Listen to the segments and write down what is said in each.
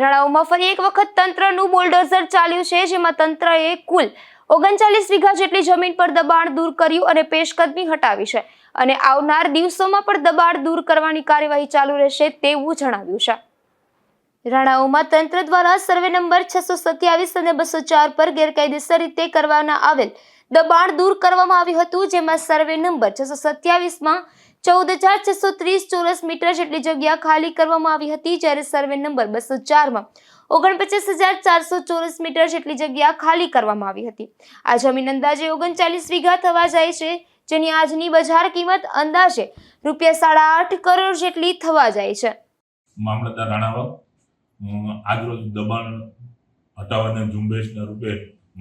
રાણાઓમાં ફરી એક વખત તંત્રનું બોલડોઝર ચાલ્યું છે, જેમાં તંત્રએ કુલ ઓગણચાલીસ વીઘા જેટલી જમીન પર દબાણ દૂર કર્યું અને પેશકદમી હટાવી છે. અને આવનાર દિવસોમાં પણ દબાણ દૂર કરવાની કાર્યવાહી ચાલુ રહેશે તેવું જણાવ્યું છે. રાણાઓમાં તંત્ર દ્વારા સર્વે નંબર છસો સત્યાવીસ અને બસો ચાર પર ગેરકાયદેસર રીતે કરવાના આવેલ દબાણ દૂર કરવામાં આવ્યું હતું, જેમાં સર્વે નંબર છસો સત્યાવીસમાં ચૌદ હજાર છસો ત્રીસ ચોરસ મીટર જેટલી જગ્યા ખાલી કરવામાં આવી હતી, જ્યારે સર્વે નંબર બસો ચારમાં ઓગણપચાસ હજાર ચારસો ચોરસ મીટર જેટલી જગ્યા ખાલી કરવામાં આવી હતી. આ જમીન અંદાજે ઓગણચાલીસ વીઘા થવા જાય છે, જેની આજની બજાર કિંમત અંદાજે રૂપિયા સાડા આઠ કરોડ જેટલી થવા જાય છે. મામલતદાર રાણાવા આજરોજ દબાણ હટાવવાના ઝુંબેશના રૂપે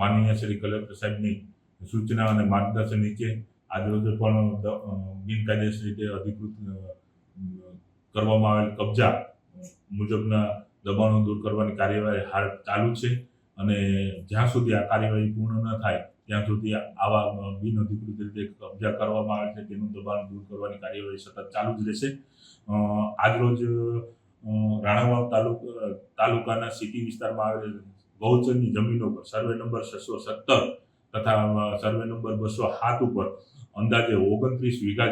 માનનીય શ્રી કલેક્ટર સાહેબની સૂચના અને માર્ગદર્શન નીચે આજરોજ પણ બિનકાયદેસર રીતે અધિકૃત કરવામાં આવેલ કબજા મુજબના દબાણો દૂર કરવાની કાર્યવાહી હાલ ચાલુ છે અને જ્યાં સુધી આ કાર્યવાહી પૂર્ણ ન થાય, ત્યાં સુધી આવા બિન અધિકૃત રીતે કબજા કરવામાં આવે છે, તેનું દબાણ દૂર કરવાની કાર્યવાહી સતત ચાલુ જ રહેશે. આજરોજ રાણાવાવ તાલુકા તાલુકાના સિટી વિસ્તારમાં આવેલ ગૌચરની જમીનો પર સર્વે નંબર છસો સત્તર તથા સર્વે નંબર બસો સાત ઉપર અંદાજે ઓગણત્રીસ વીઘા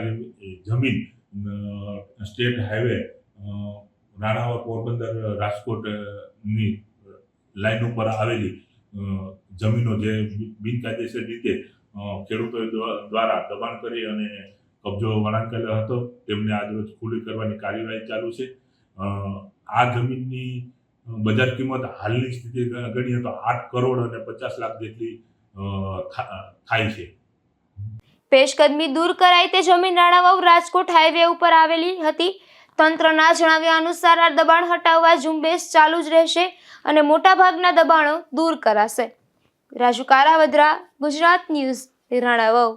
જમીન સ્ટેટ હાઈવે રાણાવા પોરબંદર રાજકોટની લાઇન ઉપર આવેલી જમીનો જે બિનકાયદેસર રીતે ખેડૂતો દ્વા- દ્વારા દબાણ કરી અને કબજો વળાંકેલો હતો, તેમને આજરોજ ખુલ્લી કરવાની કાર્યવાહી ચાલુ છે. આ જમીનની બજાર કિંમત હાલની સ્થિતિ ગણીએ તો આઠ કરોડ અને પચાસ લાખ જેટલી થાય છે. પેશકદમી દૂર કરાઈ તે જમીન રાણાવાવ રાજકોટ હાઈવે ઉપર આવેલી હતી. તંત્રના જણાવ્યા અનુસાર આ દબાણ હટાવવા ઝુંબેશ ચાલુ જ રહેશે અને મોટાભાગના દબાણો દૂર કરાશે. રાજુ કારાવદ્રા ગુજરાત ન્યૂઝ રાણાવાવ